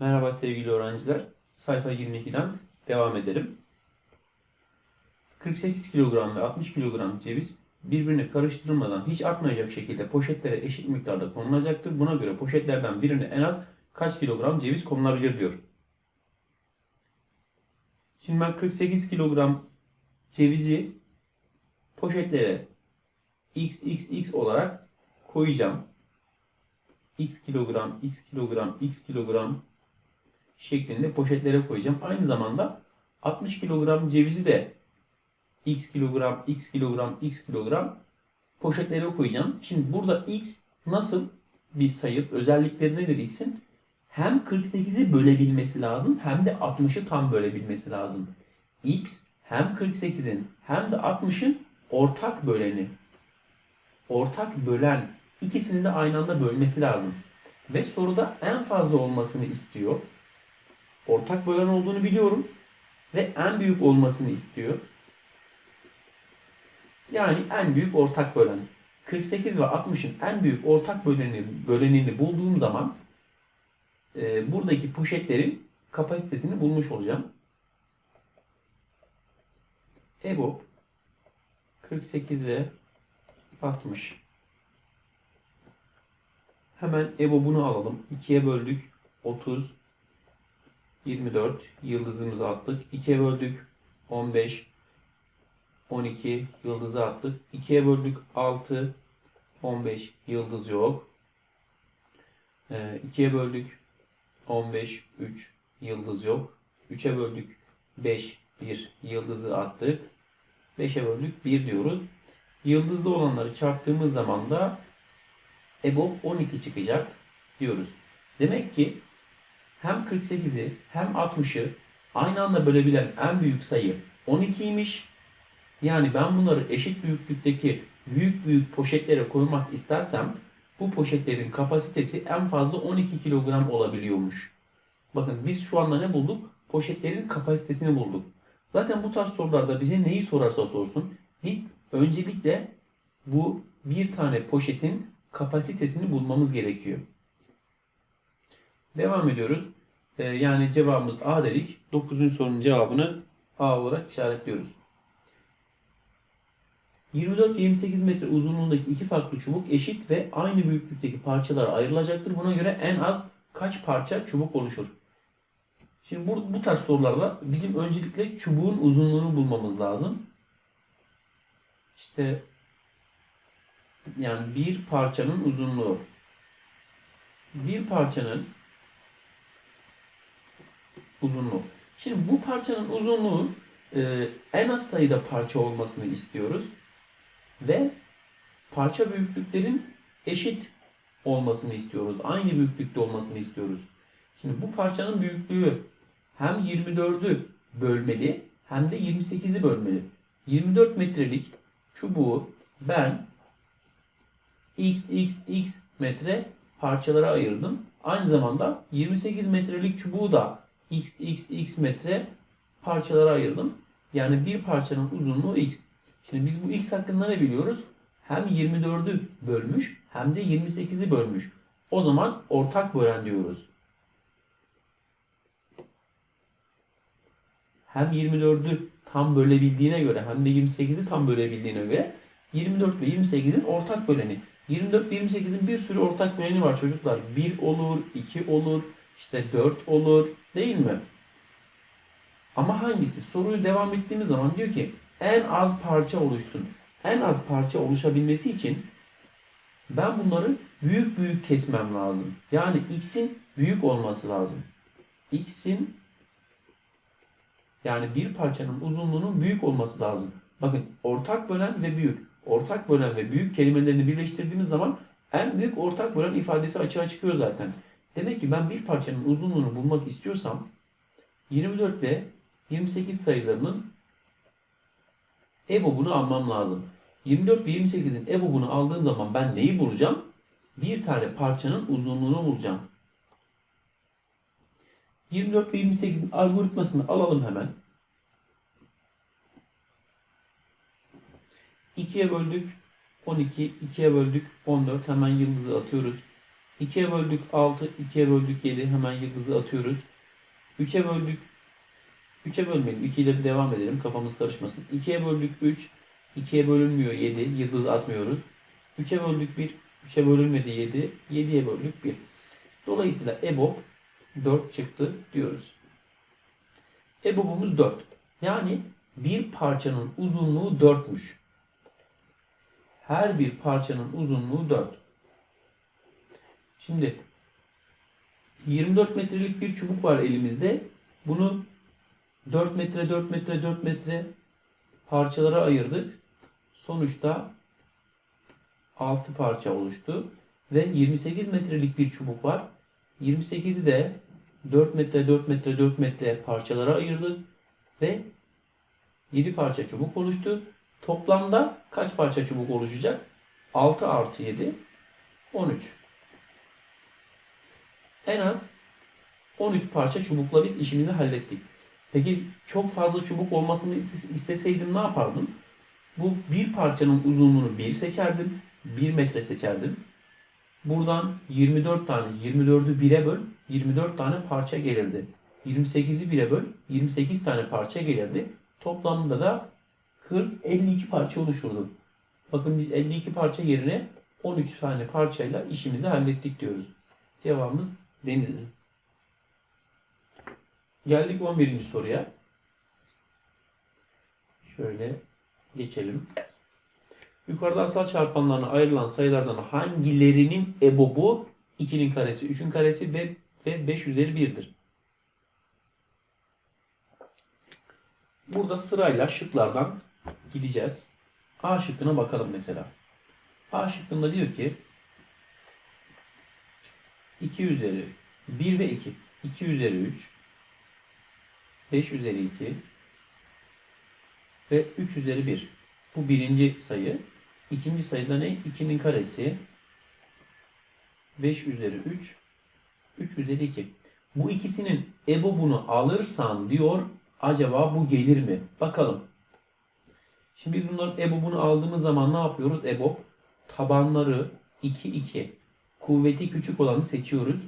Merhaba sevgili öğrenciler. Sayfa 22'den devam edelim. 48 kilogram ve 60 kilogram ceviz birbirine karıştırılmadan hiç artmayacak şekilde poşetlere eşit miktarda konulacaktır. Buna göre poşetlerden birine en az kaç kilogram ceviz konulabilir diyor. Şimdi ben 48 kilogram cevizi poşetlere XXX olarak koyacağım. X kilogram, X kilogram, X kilogram şeklinde poşetlere koyacağım. Aynı zamanda 60 kilogram cevizi de X kilogram, X kilogram, X kilogram poşetlere koyacağım. Şimdi burada X nasıl bir sayı, özellikleri ne dediksin? Hem 48'i bölebilmesi lazım hem de 60'ı tam bölebilmesi lazım. X hem 48'in hem de 60'ın ortak böleni. Ortak bölen ikisini de aynı anda bölmesi lazım. Ve soruda en fazla olmasını istiyor. Ortak bölen olduğunu biliyorum. Ve en büyük olmasını istiyor. Yani en büyük ortak bölen. 48 ve 60'ın en büyük ortak bölenini, bölenini bulduğum zaman e, buradaki poşetlerin kapasitesini bulmuş olacağım. EBOB 48 ve 60. Hemen EBOB'unu alalım. 2'ye böldük. 30 24 yıldızımızı attık. 2'ye böldük. 15 12 yıldızı attık. 2'ye böldük. 6 15 yıldız yok. 2'ye böldük. 15 3 yıldız yok. 3'e böldük. 5 1 yıldızı attık. 5'e böldük 1 diyoruz. Yıldızlı olanları çarptığımız zaman da EBOB 12 çıkacak diyoruz. Demek ki hem 48'i hem 60'ı aynı anda bölebilen en büyük sayı 12'ymiş. Yani ben bunları eşit büyüklükteki büyük büyük poşetlere koymak istersem bu poşetlerin kapasitesi en fazla 12 kilogram olabiliyormuş. Bakın biz şu anda ne bulduk? Poşetlerin kapasitesini bulduk. Zaten bu tarz sorularda bize neyi sorarsa sorsun biz öncelikle bu bir tane poşetin kapasitesini bulmamız gerekiyor. Devam ediyoruz. Ee, yani cevabımız A dedik. 9. sorunun cevabını A olarak işaretliyoruz. 24 ve 28 metre uzunluğundaki iki farklı çubuk eşit ve aynı büyüklükteki parçalara ayrılacaktır. Buna göre en az kaç parça çubuk oluşur? Şimdi bu, bu tarz sorularda bizim öncelikle çubuğun uzunluğunu bulmamız lazım. İşte yani bir parçanın uzunluğu. Bir parçanın uzunluğu. Şimdi bu parçanın uzunluğu e, en az sayıda parça olmasını istiyoruz. Ve parça büyüklüklerin eşit olmasını istiyoruz. Aynı büyüklükte olmasını istiyoruz. Şimdi bu parçanın büyüklüğü hem 24'ü bölmeli hem de 28'i bölmeli. 24 metrelik çubuğu ben x x x metre parçalara ayırdım. Aynı zamanda 28 metrelik çubuğu da x x x metre parçalara ayırdım. Yani bir parçanın uzunluğu x. Şimdi biz bu x hakkında ne biliyoruz? Hem 24'ü bölmüş hem de 28'i bölmüş. O zaman ortak bölen diyoruz. Hem 24'ü tam bölebildiğine göre hem de 28'i tam bölebildiğine göre 24 ve 28'in ortak böleni. 24 ve 28'in bir sürü ortak böleni var çocuklar. 1 olur, 2 olur, işte 4 olur değil mi? Ama hangisi? Soruyu devam ettiğimiz zaman diyor ki en az parça oluşsun. En az parça oluşabilmesi için ben bunları büyük büyük kesmem lazım. Yani x'in büyük olması lazım. x'in yani bir parçanın uzunluğunun büyük olması lazım. Bakın ortak bölen ve büyük. Ortak bölen ve büyük kelimelerini birleştirdiğimiz zaman en büyük ortak bölen ifadesi açığa çıkıyor zaten. Demek ki ben bir parçanın uzunluğunu bulmak istiyorsam 24 ve 28 sayılarının EBOB'unu almam lazım. 24 ve 28'in EBOB'unu aldığım zaman ben neyi bulacağım? Bir tane parçanın uzunluğunu bulacağım. 24 ve 28'in algoritmasını alalım hemen. 2'ye böldük 12, 2'ye böldük 14. Hemen yıldızı atıyoruz. 2'ye böldük 6, 2'ye böldük 7. Hemen yıldızı atıyoruz. 3'e böldük. 3'e bölmeyelim. 2 ile bir devam edelim. Kafamız karışmasın. 2'ye böldük 3. 2'ye bölünmüyor 7. Yıldız atmıyoruz. 3'e böldük 1. 3'e bölünmedi 7. 7'ye böldük 1. Dolayısıyla EBOB 4 çıktı diyoruz. EBOB'umuz 4. Yani bir parçanın uzunluğu 4'müş. Her bir parçanın uzunluğu 4. Şimdi 24 metrelik bir çubuk var elimizde. Bunu 4 metre, 4 metre, 4 metre parçalara ayırdık. Sonuçta 6 parça oluştu. Ve 28 metrelik bir çubuk var. 28'i de 4 metre, 4 metre, 4 metre parçalara ayırdık. Ve 7 parça çubuk oluştu. Toplamda kaç parça çubuk oluşacak? 6 artı 7, 13. En az 13 parça çubukla biz işimizi hallettik. Peki çok fazla çubuk olmasını isteseydim ne yapardım? Bu bir parçanın uzunluğunu 1 seçerdim. 1 metre seçerdim. Buradan 24 tane, 24'ü 1'e böl, 24 tane parça gelirdi. 28'i 1'e böl, 28 tane parça gelirdi. Toplamda da 40, 52 parça oluşurdu. Bakın biz 52 parça yerine 13 tane parçayla işimizi hallettik diyoruz. Cevabımız Denizli. Geldik 11. soruya. Şöyle geçelim. Yukarıda asal çarpanlarına ayrılan sayılardan hangilerinin ebobu 2'nin karesi, 3'ün karesi ve, ve 5 üzeri 1'dir? Burada sırayla şıklardan gideceğiz. A şıkkına bakalım mesela. A şıkkında diyor ki 2 üzeri 1 ve 2. 2 üzeri 3. 5 üzeri 2. Ve 3 üzeri 1. Bu birinci sayı. İkinci sayıda ne? 2'nin karesi. 5 üzeri 3. 3 üzeri 2. Bu ikisinin ebobunu alırsan diyor acaba bu gelir mi? Bakalım. Şimdi biz bunların ebobunu aldığımız zaman ne yapıyoruz? Ebob tabanları 2 2 kuvveti küçük olanı seçiyoruz.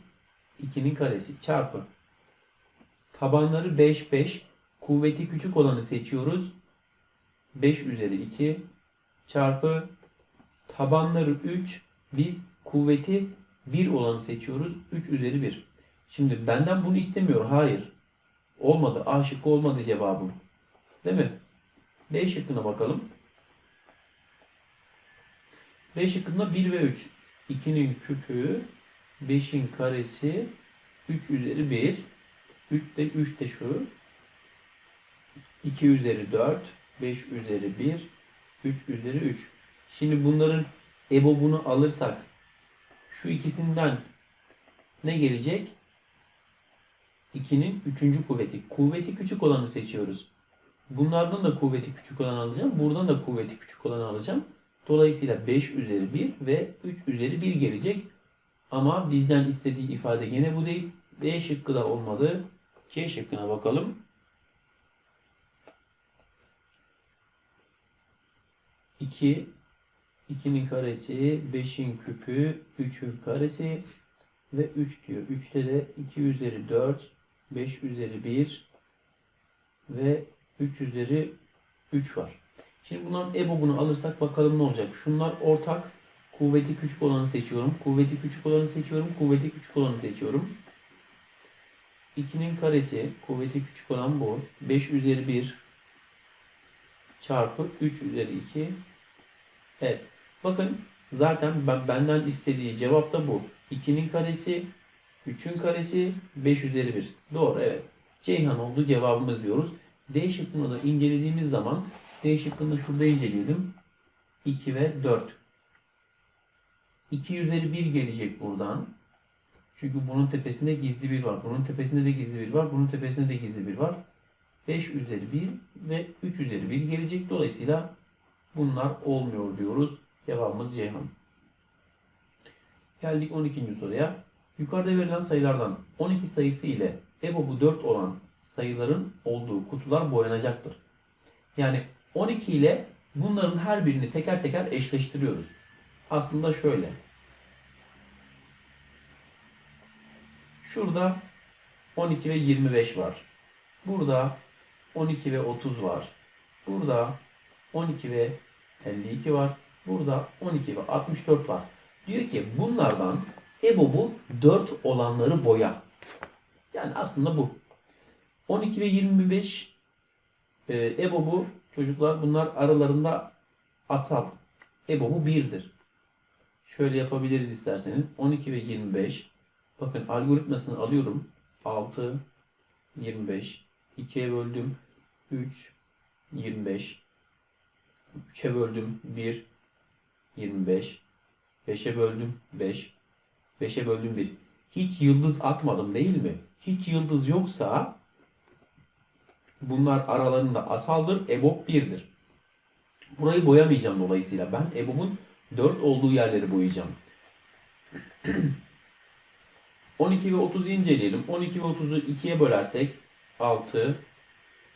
2'nin karesi çarpı tabanları 5 5 kuvveti küçük olanı seçiyoruz. 5 üzeri 2 çarpı tabanları 3 biz kuvveti 1 olanı seçiyoruz. 3 üzeri 1. Şimdi benden bunu istemiyor. Hayır. Olmadı. A şıkkı olmadı cevabım. Değil mi? B şıkkına bakalım. B şıkkında 1 ve 3. 2'nin küpü 5'in karesi 3 üzeri 1. 3 de 3 de şu. 2 üzeri 4. 5 üzeri 1. 3 üzeri 3. Şimdi bunların ebobunu alırsak şu ikisinden ne gelecek? 2'nin 3. kuvveti. Kuvveti küçük olanı seçiyoruz. Bunlardan da kuvveti küçük olanı alacağım. Buradan da kuvveti küçük olanı alacağım. Dolayısıyla 5 üzeri 1 ve 3 üzeri 1 gelecek. Ama bizden istediği ifade yine bu değil. D şıkkı da olmadı. C şıkkına bakalım. 2 2'nin karesi, 5'in küpü, 3'ün karesi ve 3 diyor. 3'te de 2 üzeri 4, 5 üzeri 1 ve 3 üzeri 3 var. Şimdi bunların EBOB'unu alırsak bakalım ne olacak. Şunlar ortak. Kuvveti küçük olanı seçiyorum. Kuvveti küçük olanı seçiyorum. Kuvveti küçük olanı seçiyorum. 2'nin karesi, kuvveti küçük olan bu. 5 üzeri 1 çarpı 3 üzeri 2. Evet. Bakın zaten ben, benden istediği cevap da bu. 2'nin karesi, 3'ün karesi, 5 üzeri 1. Doğru evet. Ceyhan oldu cevabımız diyoruz. D şıkkını da incelediğimiz zaman D şıkkını şurada inceleyelim. 2 ve 4. 2 üzeri 1 gelecek buradan. Çünkü bunun tepesinde gizli bir var. Bunun tepesinde de gizli bir var. Bunun tepesinde de gizli bir var. 5 üzeri 1 ve 3 üzeri 1 gelecek. Dolayısıyla bunlar olmuyor diyoruz. Cevabımız Ceyhan. Geldik 12. soruya. Yukarıda verilen sayılardan 12 sayısı ile EBOB'u 4 olan sayıların olduğu kutular boyanacaktır. Yani 12 ile bunların her birini teker teker eşleştiriyoruz. Aslında şöyle. Şurada 12 ve 25 var. Burada 12 ve 30 var. Burada 12 ve 52 var. Burada 12 ve 64 var. Diyor ki bunlardan EBOB'u 4 olanları boya. Yani aslında bu. 12 ve 25 e, EBOB'u çocuklar bunlar aralarında asal. EBOB'u 1'dir. Şöyle yapabiliriz isterseniz. 12 ve 25. Bakın algoritmasını alıyorum. 6, 25. 2'ye böldüm. 3, 25. 3'e böldüm. 1, 25. 5'e böldüm. 5. 5'e böldüm 1. Hiç yıldız atmadım değil mi? Hiç yıldız yoksa bunlar aralarında asaldır. EBOB 1'dir. Burayı boyamayacağım dolayısıyla. Ben EBOB'un 4 olduğu yerleri boyayacağım. 12 ve 30'u inceleyelim. 12 ve 30'u 2'ye bölersek 6,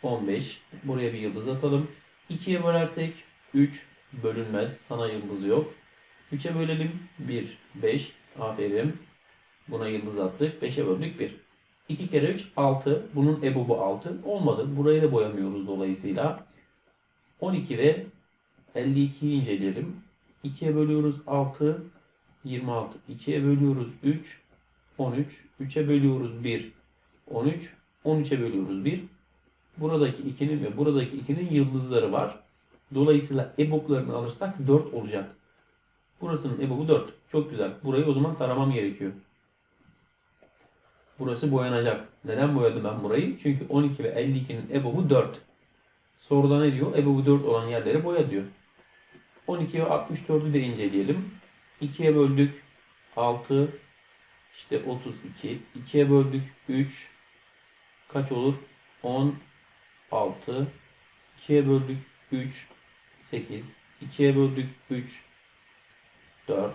15. Buraya bir yıldız atalım. 2'ye bölersek 3 bölünmez. Sana yıldız yok. 3'e bölelim 1, 5. Aferin. Buna yıldız attık. 5'e böldük 1. 2 kere 3 6. Bunun ebobu 6. Olmadı. Burayı da boyamıyoruz dolayısıyla. 12 ve 52'yi inceleyelim. 2'ye bölüyoruz 6. 26. 2'ye bölüyoruz 3. 13. 3'e bölüyoruz 1. 13. 13'e bölüyoruz 1. Buradaki 2'nin ve buradaki 2'nin yıldızları var. Dolayısıyla EBOB'larını alırsak 4 olacak. Burasının EBOB'u 4. Çok güzel. Burayı o zaman taramam gerekiyor. Burası boyanacak. Neden boyadım ben burayı? Çünkü 12 ve 52'nin EBOB'u 4. Soruda ne diyor? EBOB'u 4 olan yerleri boya diyor. 12 ve 64'ü de inceleyelim. 2'ye böldük 6 işte 32. 2'ye böldük 3 kaç olur? 16 2'ye böldük 3 8 2'ye böldük 3 4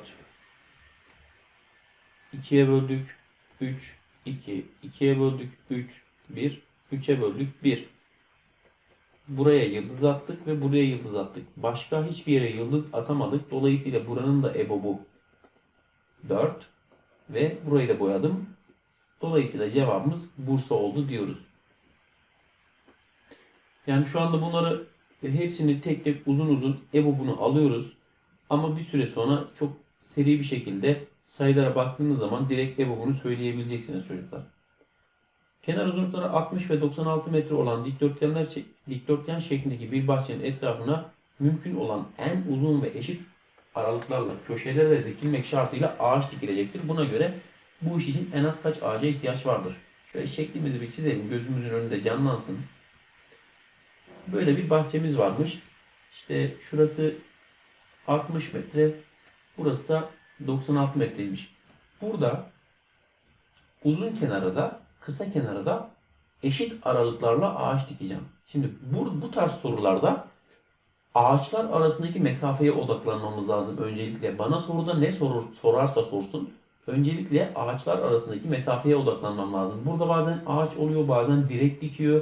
2'ye böldük 3 2 2'ye böldük 3 1 3'e böldük 1 Buraya yıldız attık ve buraya yıldız attık. Başka hiçbir yere yıldız atamadık. Dolayısıyla buranın da ebobu 4 ve burayı da boyadım. Dolayısıyla cevabımız Bursa oldu diyoruz. Yani şu anda bunları hepsini tek tek uzun uzun ebobunu alıyoruz. Ama bir süre sonra çok seri bir şekilde sayılara baktığınız zaman direkt ebobunu söyleyebileceksiniz çocuklar. Kenar uzunlukları 60 ve 96 metre olan dikdörtgenler dikdörtgen şeklindeki bir bahçenin etrafına mümkün olan en uzun ve eşit aralıklarla köşelere dikilmek şartıyla ağaç dikilecektir. Buna göre bu iş için en az kaç ağaca ihtiyaç vardır? Şöyle şeklimizi bir çizelim. Gözümüzün önünde canlansın. Böyle bir bahçemiz varmış. İşte şurası 60 metre. Burası da 96 metreymiş. Burada uzun kenara da kısa kenara da eşit aralıklarla ağaç dikeceğim. Şimdi bu, bu tarz sorularda ağaçlar arasındaki mesafeye odaklanmamız lazım öncelikle. Bana soruda ne sorur, sorarsa sorsun. Öncelikle ağaçlar arasındaki mesafeye odaklanmam lazım. Burada bazen ağaç oluyor, bazen direk dikiyor,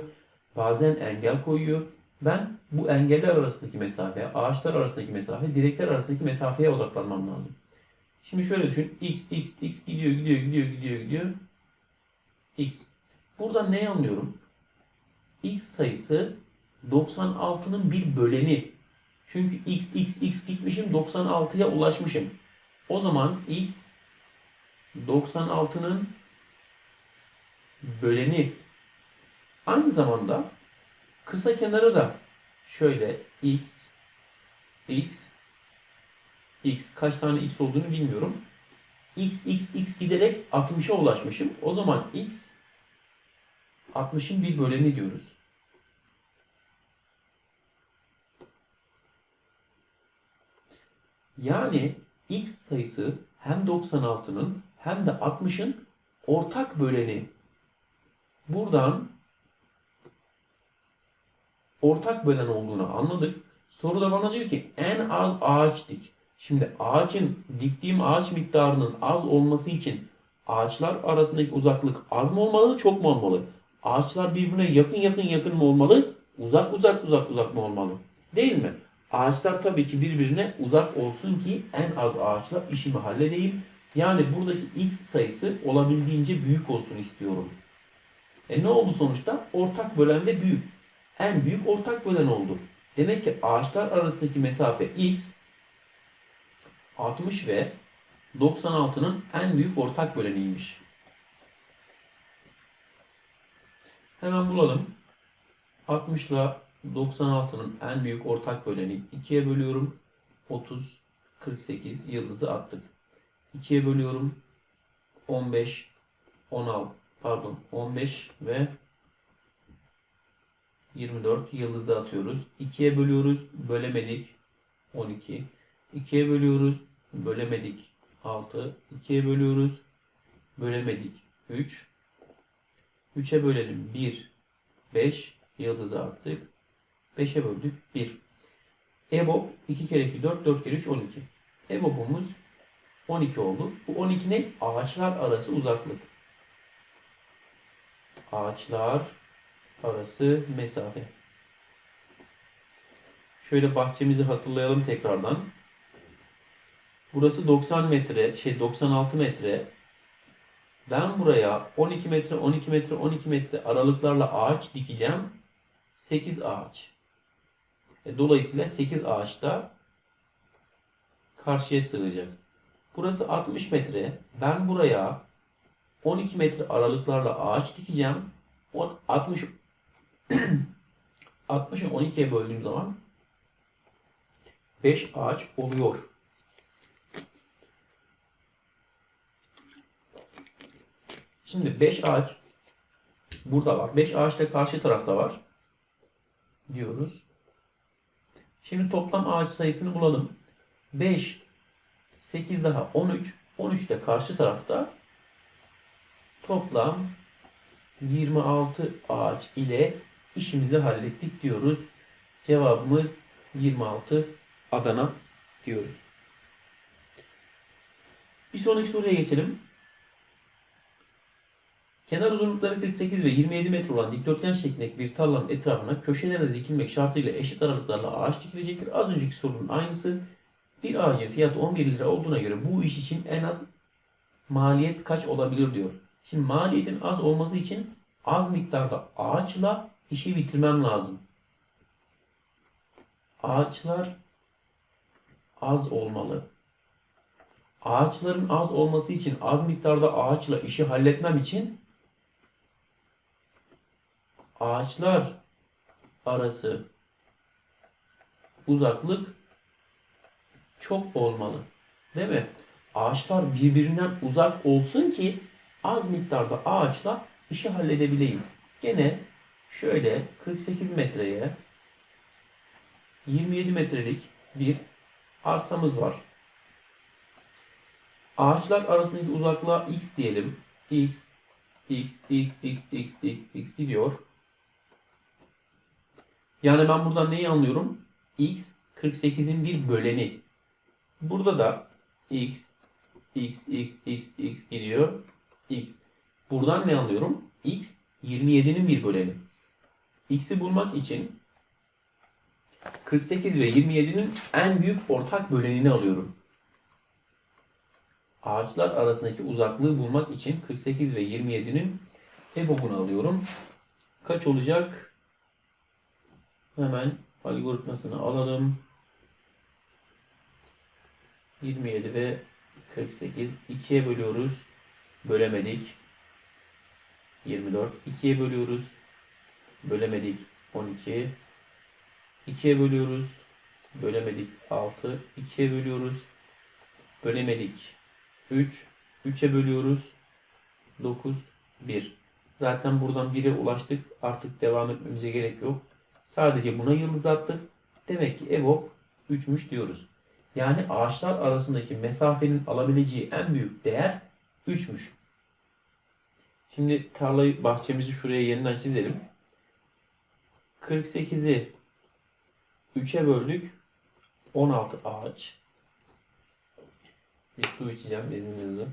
bazen engel koyuyor. Ben bu engeller arasındaki mesafeye, ağaçlar arasındaki mesafe, direkler arasındaki mesafeye odaklanmam lazım. Şimdi şöyle düşün. X, X, X gidiyor, gidiyor, gidiyor, gidiyor, gidiyor. X. Burada ne anlıyorum? X sayısı 96'nın bir böleni. Çünkü X, X, X gitmişim 96'ya ulaşmışım. O zaman X 96'nın böleni. Aynı zamanda kısa kenarı da şöyle X, X, X kaç tane X olduğunu bilmiyorum. X, X, X giderek 60'a ulaşmışım. O zaman X 60'ın bir böleni diyoruz. Yani X sayısı hem 96'nın hem de 60'ın ortak böleni. Buradan ortak bölen olduğunu anladık. Soruda bana diyor ki en az ağaç dik. Şimdi ağacın diktiğim ağaç miktarının az olması için ağaçlar arasındaki uzaklık az mı olmalı, çok mu olmalı? Ağaçlar birbirine yakın yakın yakın mı olmalı, uzak uzak uzak uzak mı olmalı? Değil mi? Ağaçlar tabii ki birbirine uzak olsun ki en az ağaçla işimi halledeyim. Yani buradaki x sayısı olabildiğince büyük olsun istiyorum. E ne oldu sonuçta? Ortak bölen de büyük. En büyük ortak bölen oldu. Demek ki ağaçlar arasındaki mesafe x 60 ve 96'nın en büyük ortak böleniymiş. Hemen bulalım. 60 ile 96'nın en büyük ortak böleni 2'ye bölüyorum. 30, 48 yıldızı attık. 2'ye bölüyorum. 15, 16, pardon 15 ve 24 yıldızı atıyoruz. 2'ye bölüyoruz. Bölemedik. 12. 2'ye bölüyoruz. Bölemedik. 6. 2'ye bölüyoruz. Bölemedik. 3. 3'e bölelim. 1. 5. Yıldızı attık. 5'e böldük. 1. EBOB 2 kere 2 4. 4 kere 3 12. EBOB'umuz 12 oldu. Bu 12 ne? Ağaçlar arası uzaklık. Ağaçlar arası mesafe. Şöyle bahçemizi hatırlayalım tekrardan. Burası 90 metre, şey 96 metre. Ben buraya 12 metre, 12 metre, 12 metre aralıklarla ağaç dikeceğim. 8 ağaç. E, dolayısıyla 8 ağaç da karşıya sığacak. Burası 60 metre. Ben buraya 12 metre aralıklarla ağaç dikeceğim. O 60 60'ı 12'ye böldüğüm zaman 5 ağaç oluyor. Şimdi 5 ağaç burada var. 5 ağaç da karşı tarafta var. Diyoruz. Şimdi toplam ağaç sayısını bulalım. 5, 8 daha 13. 13 de karşı tarafta. Toplam 26 ağaç ile işimizi hallettik diyoruz. Cevabımız 26 Adana diyoruz. Bir sonraki soruya geçelim. Kenar uzunlukları 48 ve 27 metre olan dikdörtgen şeklindeki bir tarlanın etrafına köşelerde dikilmek şartıyla eşit aralıklarla ağaç dikilecektir. Az önceki sorunun aynısı. Bir ağacın fiyatı 11 lira olduğuna göre bu iş için en az maliyet kaç olabilir diyor. Şimdi maliyetin az olması için az miktarda ağaçla işi bitirmem lazım. Ağaçlar az olmalı. Ağaçların az olması için az miktarda ağaçla işi halletmem için ağaçlar arası uzaklık çok olmalı. Değil mi? Ağaçlar birbirinden uzak olsun ki az miktarda ağaçla işi halledebileyim. Gene şöyle 48 metreye 27 metrelik bir arsamız var. Ağaçlar arasındaki uzaklığa x diyelim. x, x, x, x, x, x, x gidiyor. Yani ben buradan neyi anlıyorum? x 48'in bir böleni. Burada da x, x, x, x, x gidiyor. x. Buradan ne anlıyorum? x 27'nin bir böleni. x'i bulmak için 48 ve 27'nin en büyük ortak bölenini alıyorum. Ağaçlar arasındaki uzaklığı bulmak için 48 ve 27'nin EBOB'unu alıyorum. Kaç olacak? Hemen algoritmasını alalım. 27 ve 48 2'ye bölüyoruz. Bölemedik. 24 2'ye bölüyoruz. Bölemedik. 12 2'ye bölüyoruz. Bölemedik. 6 2'ye bölüyoruz. Bölemedik. 3 3'e bölüyoruz. 9 1 Zaten buradan 1'e ulaştık. Artık devam etmemize gerek yok. Sadece buna yıldız attık. Demek ki EBOB 3'müş diyoruz. Yani ağaçlar arasındaki mesafenin alabileceği en büyük değer 3'müş. Şimdi tarlayı, bahçemizi şuraya yeniden çizelim. 48'i 3'e böldük. 16 ağaç. Bir su içeceğim izninizle.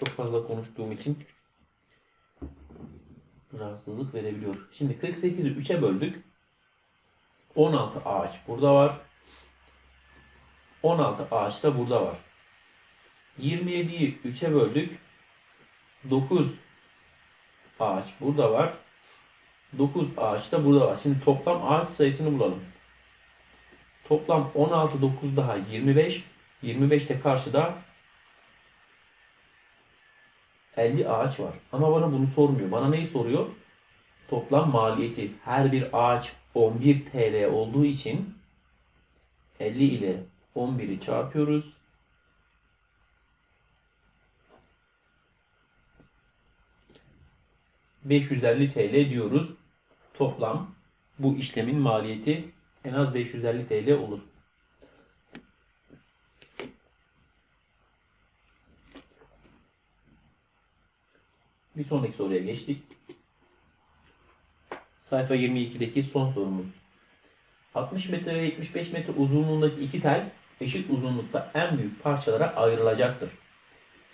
Çok fazla konuştuğum için rahatsızlık verebiliyor. Şimdi 48'i 3'e böldük. 16 ağaç burada var. 16 ağaç da burada var. 27'yi 3'e böldük. 9 ağaç burada var. 9 ağaç da burada var. Şimdi toplam ağaç sayısını bulalım. Toplam 16, 9 daha 25. 25 de karşıda 50 ağaç var. Ama bana bunu sormuyor. Bana neyi soruyor? Toplam maliyeti. Her bir ağaç 11 TL olduğu için 50 ile 11'i çarpıyoruz. ...550 TL diyoruz. Toplam bu işlemin maliyeti en az 550 TL olur. Bir sonraki soruya geçtik. Sayfa 22'deki son sorumuz. 60 metre ve 75 metre uzunluğundaki iki tel eşit uzunlukta en büyük parçalara ayrılacaktır.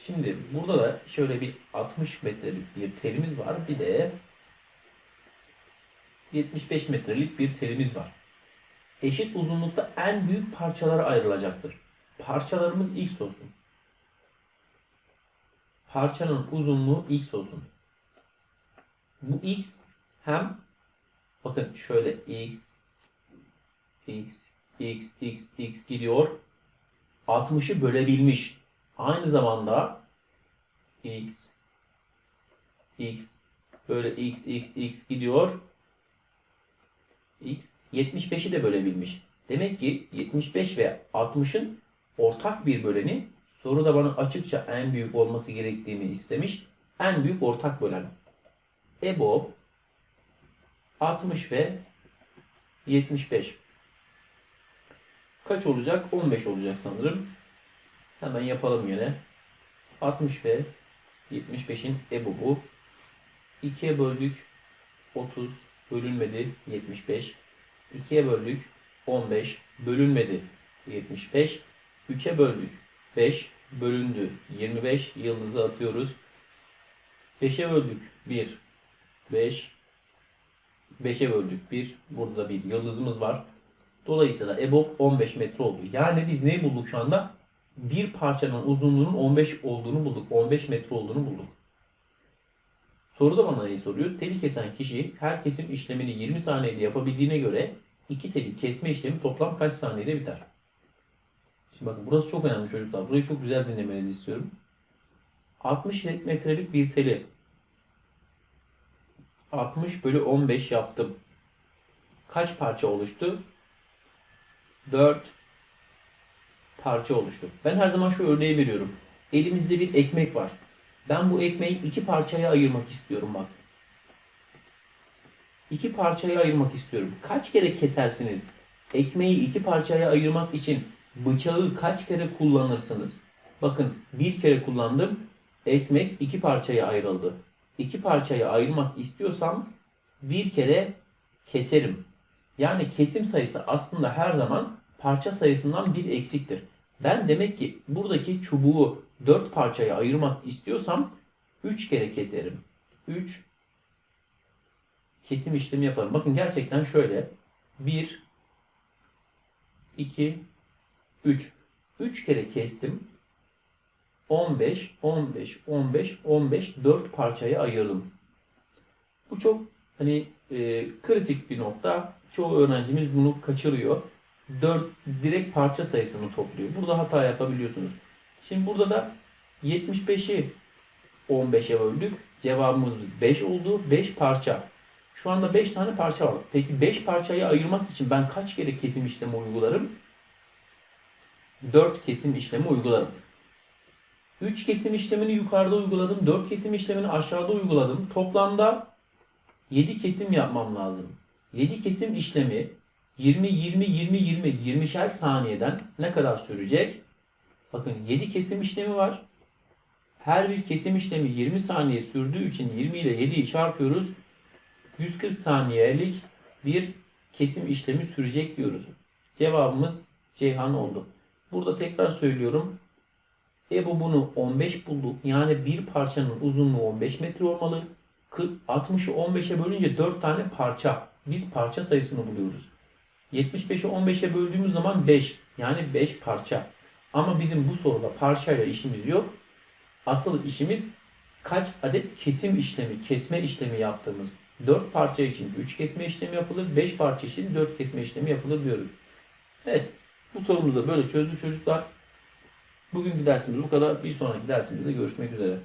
Şimdi burada da şöyle bir 60 metrelik bir telimiz var. Bir de 75 metrelik bir telimiz var. Eşit uzunlukta en büyük parçalara ayrılacaktır. Parçalarımız x olsun. Parçanın uzunluğu x olsun. Bu x hem bakın şöyle x x x x x gidiyor. 60'ı bölebilmiş. Aynı zamanda x x böyle x x x gidiyor. x 75'i de bölebilmiş. Demek ki 75 ve 60'ın ortak bir böleni soruda bana açıkça en büyük olması gerektiğini istemiş. En büyük ortak bölen. EBOB 60 ve 75. Kaç olacak? 15 olacak sanırım. Hemen yapalım yine. 60 ve 75'in EBOB'u 2'ye böldük 30 bölünmedi 75. 2'ye böldük 15 bölünmedi 75. 3'e böldük 5 bölündü 25 yıldızı atıyoruz. 5'e böldük 1 5 5'e böldük 1 burada bir yıldızımız var. Dolayısıyla EBOB 15 metre oldu. Yani biz neyi bulduk şu anda? Bir parçanın uzunluğunun 15 olduğunu bulduk. 15 metre olduğunu bulduk. Soruda bana neyi soruyor? Teli kesen kişi her kesim işlemini 20 saniyede yapabildiğine göre iki teli kesme işlemi toplam kaç saniyede biter? Şimdi bakın burası çok önemli çocuklar. Burayı çok güzel dinlemenizi istiyorum. 60 metrelik bir teli 60 bölü 15 yaptım. Kaç parça oluştu? 4 parça oluştu. Ben her zaman şu örneği veriyorum. Elimizde bir ekmek var. Ben bu ekmeği iki parçaya ayırmak istiyorum bak. İki parçaya ayırmak istiyorum. Kaç kere kesersiniz? Ekmeği iki parçaya ayırmak için bıçağı kaç kere kullanırsınız? Bakın bir kere kullandım. Ekmek iki parçaya ayrıldı. İki parçaya ayırmak istiyorsam bir kere keserim. Yani kesim sayısı aslında her zaman parça sayısından bir eksiktir. Ben demek ki buradaki çubuğu 4 parçaya ayırmak istiyorsam 3 kere keserim. 3 kesim işlemi yaparım. Bakın gerçekten şöyle 1 2 3 3 kere kestim. 15 15 15 15 4 parçaya ayırdım. Bu çok hani e, kritik bir nokta. Çoğu öğrencimiz bunu kaçırıyor. 4 direkt parça sayısını topluyor. Burada hata yapabiliyorsunuz. Şimdi burada da 75'i 15'e böldük. Cevabımız 5 oldu. 5 parça. Şu anda 5 tane parça var. Peki 5 parçayı ayırmak için ben kaç kere kesim işlemi uygularım? 4 kesim işlemi uygularım. 3 kesim işlemini yukarıda uyguladım. 4 kesim işlemini aşağıda uyguladım. Toplamda 7 kesim yapmam lazım. 7 kesim işlemi 20 20 20 20 20'şer saniyeden ne kadar sürecek? Bakın 7 kesim işlemi var. Her bir kesim işlemi 20 saniye sürdüğü için 20 ile 7'yi çarpıyoruz. 140 saniyelik bir kesim işlemi sürecek diyoruz. Cevabımız Ceyhan oldu. Burada tekrar söylüyorum. Ebu bunu 15 bulduk. Yani bir parçanın uzunluğu 15 metre olmalı. 60'ı 15'e bölünce 4 tane parça. Biz parça sayısını buluyoruz. 75'i 15'e böldüğümüz zaman 5. Yani 5 parça. Ama bizim bu soruda parçayla işimiz yok. Asıl işimiz kaç adet kesim işlemi, kesme işlemi yaptığımız. 4 parça için 3 kesme işlemi yapılır, 5 parça için 4 kesme işlemi yapılır diyoruz. Evet, bu sorumuzu da böyle çözdük çocuklar. Bugünkü dersimiz bu kadar. Bir sonraki dersimizde görüşmek üzere.